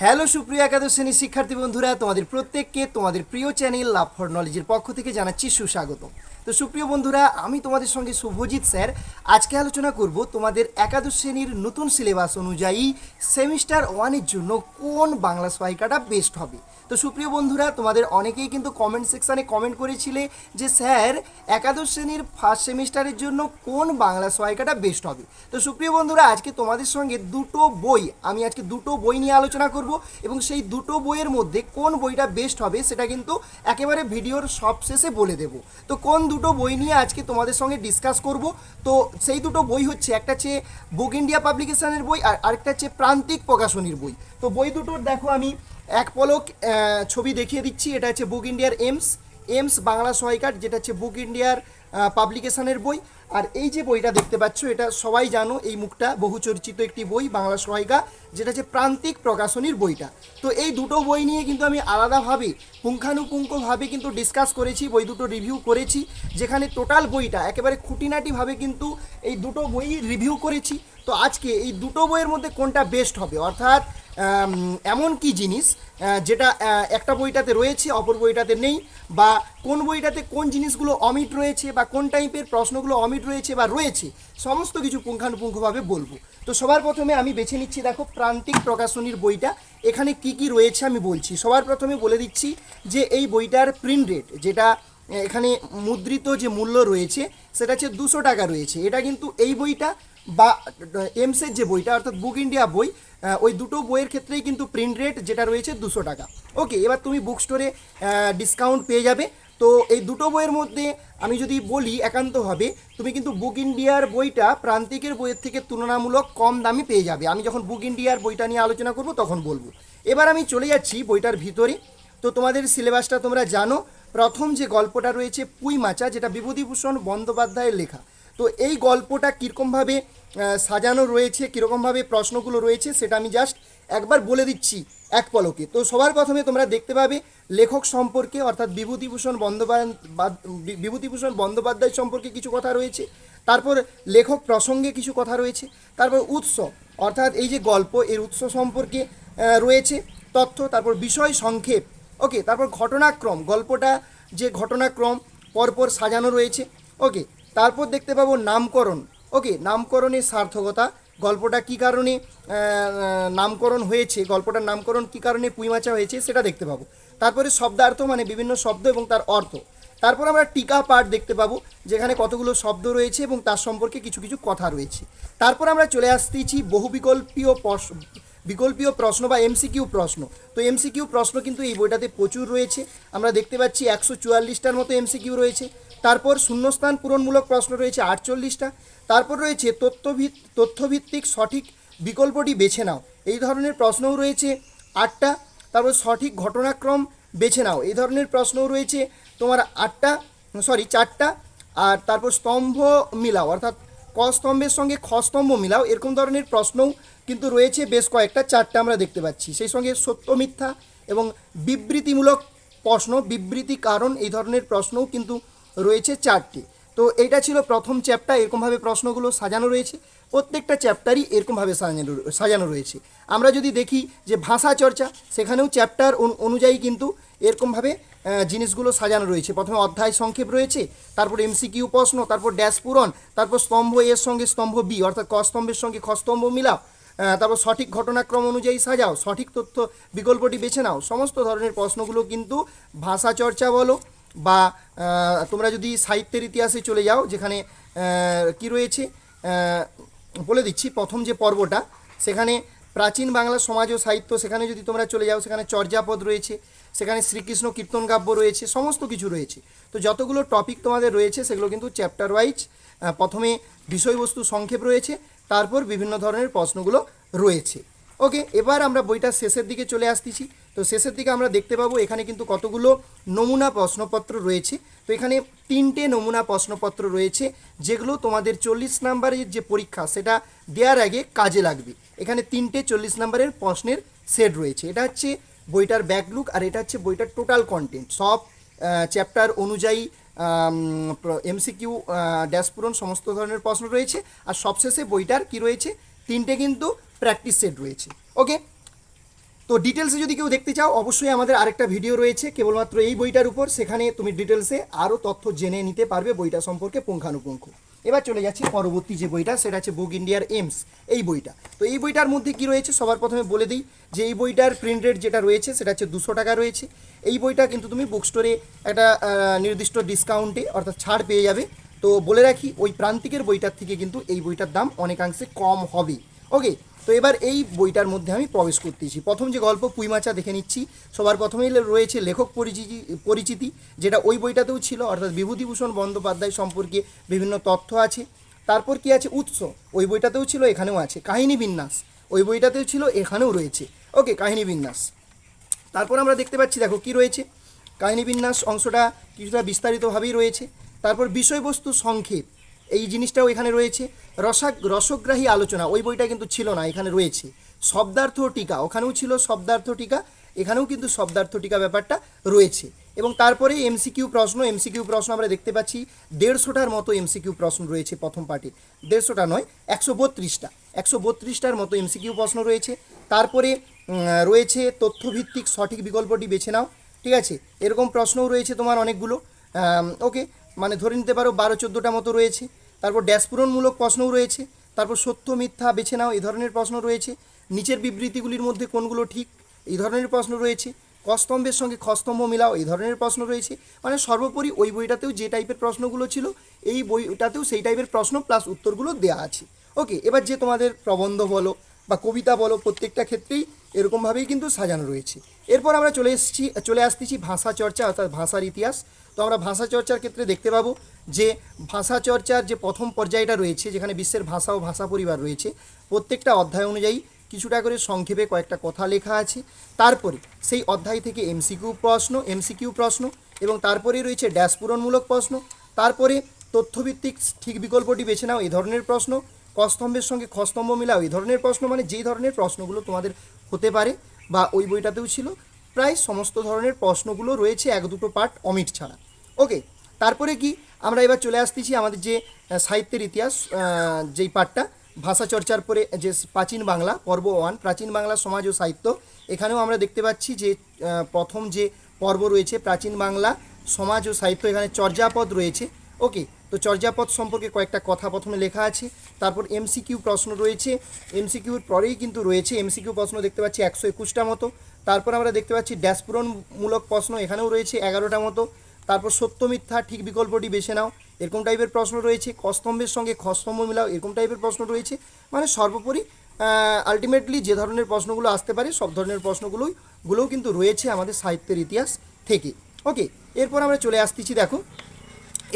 Hello সুপ্রিয় একাদশ শ্রেণির শিক্ষার্থী বন্ধুরা, তোমাদের প্রত্যেককে তোমাদের প্রিয় চ্যানেল লাভ ফর নলেজের পক্ষ থেকে জানাচ্ছি সুস্বাগত তো সুপ্রিয় বন্ধুরা, আমি তোমাদের সঙ্গে শুভজিৎ স্যার। আজকে আলোচনা করব তোমাদের একাদশ শ্রেণির নতুন সিলেবাস অনুযায়ী সেমিস্টার ওয়ানের জন্য কোন বাংলা সহায়িকাটা বেস্ট হবে। তো সুপ্রিয় বন্ধুরা, তোমাদের অনেকেই কিন্তু কমেন্ট সেকশানে কমেন্ট করেছিলে যে, স্যার, একাদশ শ্রেণির ফার্স্ট সেমিস্টারের জন্য কোন বাংলা সহায়িকাটা বেস্ট হবে? তো সুপ্রিয় বন্ধুরা, আজকে তোমাদের সঙ্গে দুটো বই, আমি আজকে দুটো বই নিয়ে আলোচনা করব এবং সেই দুটো বইয়ের মধ্যে কোন বইটা বেস্ট হবে সেটা কিন্তু একেবারে ভিডিওর সবশেষে বলে দেব। তো কোন দুটো বই নিয়ে আজকে তোমাদের সঙ্গে ডিসকাস করব? তো সেই দুটো বই হচ্ছে, একটা হচ্ছে বুক ইন্ডিয়া পাবলিকেশনের বই আর আরেকটা হচ্ছে প্রান্তিক প্রকাশনীর বই। তো বই দুটোর দেখো আমি। এক পলক ছবি দেখিয়ে দিচ্ছি। এটা হচ্ছে বুক ইন্ডিয়ার এমস এমস বাংলা সহায়িকার যেটা হচ্ছে বুক ইন্ডিয়ার পাবলিকেশনের বই। আর এই যে বইটা দেখতে পাচ্ছ, এটা সবাই জানো, এই মুখটা বহু চর্চিত একটি বই, বাংলা সহায়িকা যেটা হচ্ছে প্রান্তিক প্রকাশনীর বইটা। তো এই দুটো বই নিয়ে কিন্তু আমি আলাদাভাবে, পুঙ্খানুপুঙ্খভাবে কিন্তু ডিসকাস করেছি, বই দুটো রিভিউ করেছি, যেখানে টোটাল বইটা একেবারে খুঁটিনাটিভাবে কিন্তু এই দুটো বই রিভিউ করেছি। তো আজকে এই দুটো বইয়ের মধ্যে কোনটা বেস্ট হবে? অর্থাৎ এমন কি জিনিস যেটা একটা বইটাতে রয়েছে, অপর বইটাতে নেই? বা কোন বইটাতে কোন জিনিসগুলো অমিট রয়েছে, বা কোন টাইপের প্রশ্নগুলো অমিট রয়েছে, বা রয়েছে? সমস্ত কিছু পুঙ্খানুপুঙ্খভাবে বলব। তো সবার প্রথমে আমি বেছে নিচ্ছি, দেখো, প্রান্তিক প্রকাশনীর বইটা। এখানে কি কি রয়েছে আমি বলছি। সবার প্রথমে বলে দিচ্ছি যে এই বইটার প্রিন্ট রেট যেটা, এখানে মুদ্রিত যে মূল্য রয়েছে, সেটা হচ্ছে দুশো টাকা রয়েছে। এটা কিন্তু এই বইটা বা এমসের যে বইটা, অর্থাৎ বুক ইন্ডিয়া বই ওই দুটো বইয়ের ক্ষেত্রেই কিন্তু প্রিন্ট রেট যেটা রয়েছে দুশো টাকা। ওকে এবার তুমি বুক স্টোরে ডিসকাউন্ট পেয়ে যাবে। তো এই দুটো বইয়ের মধ্যে আমি যদি বলি একান্তভাবে, তুমি কিন্তু বুক ইন্ডিয়ার বইটা প্রান্তিকের বইয়ের থেকে তুলনামূলক কম দামে পেয়ে যাবে। আমি যখন বুক ইন্ডিয়ার বইটা নিয়ে আলোচনা করব, তখন বলব। এবার আমি চলে যাচ্ছি বইটার ভিতরে। তো তোমাদের সিলেবাসটা তোমরা জানো। প্রথম যে গল্পটা রয়েছে, পুই মাচা, যেটা বিভূতিভূষণ বন্দ্যোপাধ্যায়ের লেখা। তো এই গল্পটা কীরকমভাবে সাজানো রয়েছে কীরকমভাবে প্রশ্নগুলো রয়েছে, সেটা আমি জাস্ট একবার বলে দিচ্ছি এক পলকে। তো সবার প্রথমে তোমরা দেখতে পাবে লেখক সম্পর্কে, অর্থাৎ বিভূতিভূষণ বন্দ্যোপাধ্যায় বিভূতিভূষণ বন্দ্যোপাধ্যায় সম্পর্কে কিছু কথা রয়েছে, তারপর লেখক প্রসঙ্গে কিছু কথা রয়েছে, তারপর উৎস, অর্থাৎ এই যে গল্প, এর উৎস সম্পর্কে রয়েছে, তথ্য, তারপর বিষয় সংক্ষেপ, ওকে, তারপর ঘটনাক্রম, গল্পটা যে ঘটনাক্রম পরপর সাজানো রয়েছে, ওকে তারপর দেখতে পাবো নামকরণ। ওকে, নামকরণের সার্থকতা। গল্পটা কী কারণে নামকরণ হয়েছে, গল্পটার নামকরণ কী কারণে পুইমাচা হয়েছে সেটা দেখতে পাবো। তারপরে শব্দার্থ মানে বিভিন্ন শব্দ এবং তার অর্থ। তারপর আমরা টিকা পাঠ দেখতে পাবো, যেখানে কতগুলো শব্দ রয়েছে এবং তার সম্পর্কে কিছু কিছু কথা রয়েছে। তারপর আমরা চলে আসতেছি বহুবিকল্পীয় পশ- বিকল্পীয় প্রশ্ন বা এমসিকিউ প্রশ্ন। তো এমসিকিউ প্রশ্ন কিন্তু এই বইটাতে প্রচুর রয়েছে। আমরা দেখতে পাচ্ছি একশো চুয়াল্লিশটার মতো এমসিকিউ রয়েছে। তারপর শূন্যস্থান পূরণমূলক প্রশ্ন রয়েছে আটচল্লিশটা। তারপর রয়েছে তথ্যভিত তথ্যভিত্তিক সঠিক বিকল্পটি বেছে নাও। এই ধরনের প্রশ্নও রয়েছে আটটা। তারপর সঠিক ঘটনাক্রম বেছে নাও। এই ধরনের প্রশ্নও রয়েছে তোমার আটটা, সরি, চারটা। আর তারপর স্তম্ভ মিলাও। অর্থাৎ ক স্তম্ভের সঙ্গে খ স্তম্ভ মিলাও। এরকম ধরনের প্রশ্নও কিন্তু রয়েছে বেশ কয়েকটা। চারটা আমরা দেখতে পাচ্ছি। সেই সঙ্গে সত্য মিথ্যা এবং বিবৃতিমূলক প্রশ্ন, বিবৃতি কারণ এই ধরনের প্রশ্নও কিন্তু রয়েছে চারটি। তো এইটা ছিল প্রথম চ্যাপ্টার এরকমভাবে প্রশ্নগুলো সাজানো রয়েছে। প্রত্যেকটা চ্যাপ্টারই এরকমভাবে সাজানো সাজানো রয়েছে। আমরা যদি দেখি যে ভাষা চর্চা, সেখানেও চ্যাপ্টার অনুযায়ী কিন্তু এরকমভাবে জিনিসগুলো সাজানো রয়েছে। প্রথমে অধ্যায় সংক্ষেপ রয়েছে, তারপর এমসিকিউ প্রশ্ন, তারপর ড্যাশ পূরণ, তারপর স্তম্ভ এর সঙ্গে স্তম্ভ বি অর্থাৎ ক স্তম্ভের সঙ্গে খ মিলাও। তারপর সঠিক ঘটনাক্রম অনুযায়ী সাজাও, সঠিক তথ্য বিকল্পটি বেছে নাও। সমস্ত ধরনের প্রশ্নগুলো কিন্তু ভাষা চর্চা বলো বা তোমরা যদি সাহিত্যের ইতিহাসে চলে যাও, যেখানে কি রয়েছে বলে দিচ্ছি প্রথম যে পর্বটা, সেখানে প্রাচীন বাংলা সমাজ ও সাহিত্য, সেখানে যদি তোমরা চলে যাও, সেখানে চর্যাপদ রয়েছে, সেখানে শ্রীকৃষ্ণ কীর্তন কাব্য রয়েছে, সমস্ত কিছু রয়েছে। তো যতগুলো টপিক তোমাদের রয়েছে, সেগুলো কিন্তু চ্যাপ্টার ওয়াইজ প্রথমে বিষয়বস্তু সংক্ষেপ রয়েছে, তারপর বিভিন্ন ধরনের প্রশ্নগুলো রয়েছে। ওকে এবার আমরা বইটার শেষের দিকে চলে আসতেছি। তো শেষের দিকে আমরা দেখতে পাবো এখানে কিন্তু কতগুলো নমুনা প্রশ্নপত্র রয়েছে। তো এখানে তিনটে নমুনা প্রশ্নপত্র রয়েছে, যেগুলো তোমাদের চল্লিশ নাম্বারের যে পরীক্ষা সেটা দেওয়ার আগে কাজে লাগবে। এখানে তিনটে চল্লিশ নাম্বারের প্রশ্নের সেট রয়েছে। এটা হচ্ছে বইটার ব্যাকলুক আর এটা হচ্ছে বইটার টোটাল কন্টেন্ট। সব চ্যাপ্টার অনুযায়ী এমসিকিউ ড্যাশপূরণ সমস্ত ধরনের প্রশ্ন রয়েছে। আর সবশেষে বইটার কি রয়েছে? তিনটে কিন্তু প্র্যাকটিস সেট রয়েছে। ওকে? তো ডিটেলসে যদি কেউ দেখতে চাও, অবশ্যই আমাদের আরেকটা ভিডিও রয়েছে। কেবলমাত্র এই বইটার উপর। সেখানে তুমি ডিটেলসে আরও তথ্য জেনে নিতে পারবে বইটা সম্পর্কে পুঙ্খানুপুঙ্খ। এবার চলে যাচ্ছি পরবর্তী যে বইটা, সেটা হচ্ছে বুক ইন্ডিয়ার এমস এই বইটা। তো এই বইটার মধ্যে কি রয়েছে, সবার প্রথমে বলে দিই যে এই বইটার প্রিন্ট রেট যেটা রয়েছে, সেটা হচ্ছে দুশো টাকা রয়েছে। এই বইটা কিন্তু তুমি বুক স্টোরে একটা নির্দিষ্ট ডিসকাউন্টে অর্থাৎ ছাড় পেয়ে যাবে। তো বলে রাখি, ওই প্রান্তিকের বইটার থেকে কিন্তু এই বইটার দাম অনেকাংশে কম হবে। ওকে তো এবার এই বইটার মধ্যে আমি প্রবেশ করতেছি। প্রথম যে গল্প পুইমাচা দেখে নিচ্ছি। সবার প্রথমেই রয়েছে লেখক পরিচিতি পরিচিতি, যেটা ওই বইটাতেও ছিল, অর্থাৎ বিভূতিভূষণ বন্দ্যোপাধ্যায় সম্পর্কে বিভিন্ন তথ্য আছে। তারপর কি আছে? উৎস, ওই বইটাতেও ছিল, এখানেও আছে। কাহিনী বিন্যাস, ওই বইটাতেও ছিল, এখানেও রয়েছে। ওকে, কাহিনী বিন্যাস। তারপর আমরা দেখতে পাচ্ছি, দেখো কি রয়েছে? কাহিনী বিন্যাস অংশটা কিছুটা বিস্তারিতভাবেই রয়েছে। তারপর বিষয়বস্তু সংক্ষেপ। এই জিনিসটাও এখানে রয়েছে। রসাক রসগ্রাহী আলোচনা, ওই বইটা কিন্তু ছিল না, এখানে রয়েছে। শব্দার্থ টিকা, ওখানেও ছিল শব্দার্থ টিকা, এখানেও কিন্তু শব্দার্থ টিকা ব্যাপারটা রয়েছে। এবং তারপরে এমসিকিউ প্রশ্ন এমসিকিউ প্রশ্ন আমরা দেখতে পাচ্ছি, দেড়শোটার মতো এমসিকিউ প্রশ্ন রয়েছে প্রথম পার্টির দেড়শোটা নয়, একশো বত্রিশটা। একশো বত্রিশটার মতো এমসিকিউ প্রশ্ন রয়েছে। তারপরে রয়েছে তথ্যভিত্তিক সঠিক বিকল্পটি বেছে নাও, ঠিক আছে? এরকম প্রশ্নও রয়েছে তোমার অনেকগুলো। ওকে মানে ধরে নিতে পারো বারো চোদ্দোটা মতো রয়েছে। তারপর ড্যাশপূরণমূলক প্রশ্নও রয়েছে। তারপর সত্য, মিথ্যা, বেছে নাও, এই ধরনের প্রশ্ন রয়েছে। নিচের বিবৃতিগুলির মধ্যে কোনগুলো ঠিক, এই ধরনের প্রশ্ন রয়েছে। কস্তম্ভের সঙ্গে খস্তম্ভ মিলাও, এই ধরনের প্রশ্ন রয়েছে। মানে সর্বোপরি ওই বইটাতেও যে টাইপের প্রশ্নগুলো ছিল, এই বইটাতেও সেই টাইপের প্রশ্ন প্লাস উত্তরগুলো দেওয়া আছে। ওকে এবার যে তোমাদের প্রবন্ধ বলো বা কবিতা বলো, প্রত্যেকটা ক্ষেত্রেই এরকমভাবেই কিন্তু সাজানো রয়েছে। এরপর আমরা চলে এসেছি, চলে আসতেছি ভাষা চর্চা, অর্থাৎ ভাষার ইতিহাস। তো আমরা ভাষা চর্চার ক্ষেত্রে দেখতে পাবো যে ভাষা চর্চার যে প্রথম পর্যায়টা রয়েছে, যেখানে বিশ্বের ভাষা ও ভাষা পরিবার রয়েছে, প্রত্যেকটা অধ্যায় অনুযায়ী কিছুটা করে সংক্ষেপে কয়েকটা কথা লেখা আছে। তারপরে সেই অধ্যায় থেকে এমসিকিউ প্রশ্ন এমসিকিউ প্রশ্ন, এবং তারপরে রয়েছে ড্যাশ পূরণমূলক প্রশ্ন। তারপরে তথ্যভিত্তিক ঠিক বিকল্পটি বেছে নাও এই ধরনের প্রশ্ন। কস্তম্ভের সঙ্গে খস্তম্ভ মিলাও এই ধরনের প্রশ্ন মানে যেই ধরনের প্রশ্নগুলো তোমাদের হতে পারে বা ওই বইটাতেও ছিল। প্রায় সমস্ত ধরনের প্রশ্নগুলো রয়েছে, এক দুটো পার্ট অমিট ছাড়া। ওকে তারপরে কি? আমরা এবার চলে আসতেছি আমাদের যে সাহিত্যের ইতিহাস যেই পার্টটা ভাষা চর্চার পরে যে প্রাচীন বাংলা, পর্ব ওয়ান, প্রাচীন বাংলা সমাজ ও সাহিত্য। এখানেও আমরা দেখতে পাচ্ছি যে প্রথম যে পর্ব রয়েছে, প্রাচীন বাংলা সমাজ ও সাহিত্য, এখানে চর্যাপদ রয়েছে। ওকে তো চর্যাপদ সম্পর্কে কয়েকটা কথা প্রথমে লেখা আছে, তারপর এমসিকিউ প্রশ্ন রয়েছে। এমসিকিউর পরেই কিন্তু রয়েছে, এমসিকিউ প্রশ্ন দেখতে পাচ্ছি একশো একুশটা মতো। তারপর আমরা দেখতে পাচ্ছি ড্যাশপূরণমূলক প্রশ্ন এখানেও রয়েছে এগারোটা মতো। তারপর সত্য মিথ্যা ঠিক বিকল্পটি বেছে নাও, এরকম টাইপের প্রশ্ন রয়েছে। কস্তম্ভের সঙ্গে খস্তম্ভ মিলাও, এরকম টাইপের প্রশ্ন রয়েছে। মানে সর্বোপরি আলটিমেটলি যে ধরনের প্রশ্নগুলো আসতে পারে, সব ধরনের প্রশ্নগুলোই, গুলোও কিন্তু রয়েছে আমাদের সাহিত্যের ইতিহাস থেকে। ওকে এরপর আমরা চলে আসতেছি দেখো।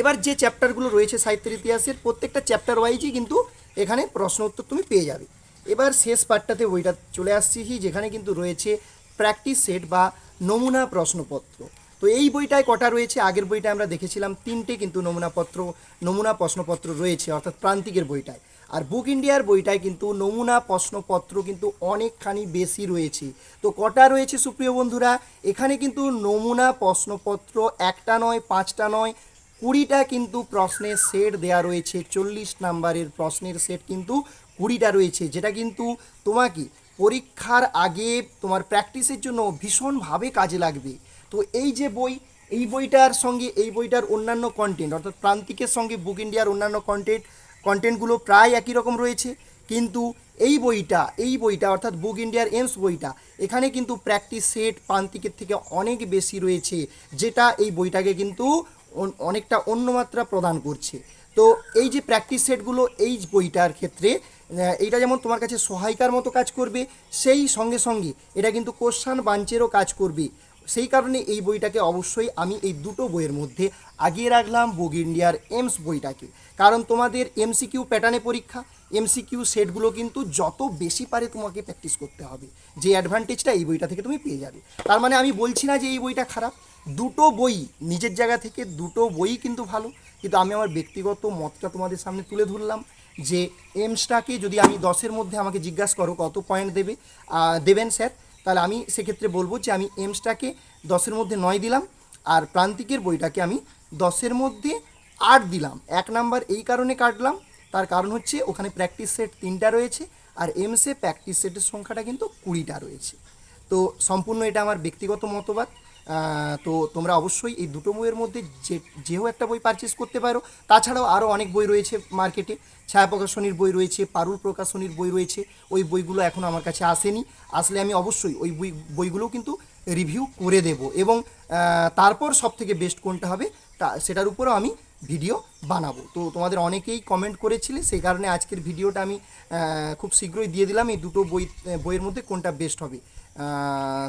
এবার যে চ্যাপ্টারগুলো রয়েছে সাহিত্যের ইতিহাসের, প্রত্যেকটা চ্যাপ্টার ওয়াইজই কিন্তু এখানে প্রশ্ন উত্তর তুমি পেয়ে যাবে। এবার শেষ পার্টটাতে বইটা চলে আসছি যেখানে কিন্তু রয়েছে প্র্যাকটিস সেট বা নমুনা প্রশ্নপত্র। তো এই বইটায় কটা রয়েছে? আগের বইটা আমরা দেখেছিলাম, তিনটে কিন্তু নমুনাপত্র নমুনা প্রশ্নপত্র রয়েছে, অর্থাৎ প্রান্তিকের বইটায়। আর বুক ইন্ডিয়ার বইটায় কিন্তু নমুনা প্রশ্নপত্র কিন্তু অনেকখানি বেশি রয়েছে। তো কটা রয়েছে সুপ্রিয় বন্ধুরা? এখানে কিন্তু নমুনা প্রশ্নপত্র একটা নয়, পাঁচটা নয় কুড়িটা কিন্তু প্রশ্নের সেট দেয়া রয়েছে, চল্লিশ নাম্বারের প্রশ্নের সেট কিন্তু কুড়িটা রয়েছে। যেটা কিন্তু তোমাকে পরীক্ষার আগে তোমার প্র্যাকটিসের জন্য ভীষণভাবে কাজে লাগবে। তো এই যে বই, এই বইটার সঙ্গে, এই বইটার অন্যান্য কন্টেন্ট অর্থাৎ প্রান্তিকের সঙ্গে বুক ইন্ডিয়ার অন্যান্য কন্টেন্ট কন্টেন্টগুলো প্রায় একই রকম রয়েছে। কিন্তু এই বইটা এই বইটা, অর্থাৎ বুক ইন্ডিয়ার এমস বইটা, এখানে কিন্তু প্র্যাকটিস সেট প্রান্তিকের থেকে অনেক বেশি রয়েছে। যেটা এই বইটাকে কিন্তু অনেকটা অন্য মাত্রা প্রদান করছে। তো এই যে প্র্যাকটিস সেটগুলো এই বইটার ক্ষেত্রে এইটা যেমন তোমার কাছে সহায়িকার মতো কাজ করবে, সেই সঙ্গে সঙ্গে এটা কিন্তু কোশ্চান বাঞ্চেরও কাজ করবে। সেই কারণে এই বইটাকে অবশ্যই আমি এই দুটো বইয়ের মধ্যে আগিয়ে রাখলাম বুক ইন্ডিয়ার এমস বইটাকে। কারণ তোমাদের এমসিকিউ প্যাটার্নে পরীক্ষা এমসিকিউ সেটগুলো কিন্তু যত বেশি পারে তোমাকে প্র্যাকটিস করতে হবে। যে অ্যাডভান্টেজটা এই বইটা থেকে তুমি পেয়ে যাবে। তার মানে আমি বলছি না যে এই বইটা খারাপ দুটো বই, নিজের জায়গা থেকে দুটো বই কিন্তু ভালো। কিন্তু আমি আমার ব্যক্তিগত মতটা তোমাদের সামনে তুলে ধরলাম যে এমসটাকে যদি আমি দশের মধ্যে আমাকে জিজ্ঞাসা করো কত পয়েন্ট দেবে দেবেন স্যার, তাহলে আমি সেক্ষেত্রে বলব যে আমি এমসটাকে দশের মধ্যে নয় দিলাম আর প্রান্তিকের বইটাকে আমি দশের মধ্যে আট দিলাম। এক নাম্বার এই কারণে কাটলাম, তার কারণ হচ্ছে ওখানে প্র্যাকটিস সেট তিনটা রয়েছে আর এমসে প্র্যাকটিস সেটের সংখ্যাটা কিন্তু কুড়িটা রয়েছে। তো সম্পূর্ণ এটা আমার ব্যক্তিগত মতবাদ। তো তোমরা অবশ্যই এই দুটো বইয়ের মধ্যে যে, যেও একটা বই পারচেস করতে পারো। তাছাড়াও আরও অনেক বই রয়েছে মার্কেটে ছায়া প্রকাশনীর বই রয়েছে, পারুল প্রকাশনীর বই রয়েছে। ওই বইগুলো এখনও আমার কাছে আসেনি। আসলে আমি অবশ্যই ওই বই, বইগুলো কিন্তু রিভিউ করে দেব এবং তারপর সব থেকে বেস্ট কোনটা হবে তা, সেটার উপরও আমি ভিডিও বানাবো। তো তোমাদের অনেকেই কমেন্ট করেছিলে, সেই কারণে আজকের ভিডিওটা আমি খুব শীঘ্রই দিয়ে দিলাম। এই দুটো বই, বইয়ের মধ্যে কোনটা বেস্ট হবে।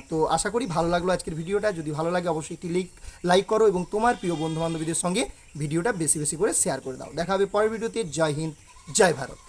তো আশা করি ভালো লাগল আজকের ভিডিওটা। যদি ভালো লাগে অবশ্যই একটি লিক লাইক করো এবং তোমার প্রিয় বন্ধু বান্ধবীদের সঙ্গে ভিডিওটা বেশি বেশি করে শেয়ার করে দাও। দেখা হবে পরের ভিডিওতে। জয় হিন্দ, জয় ভারত।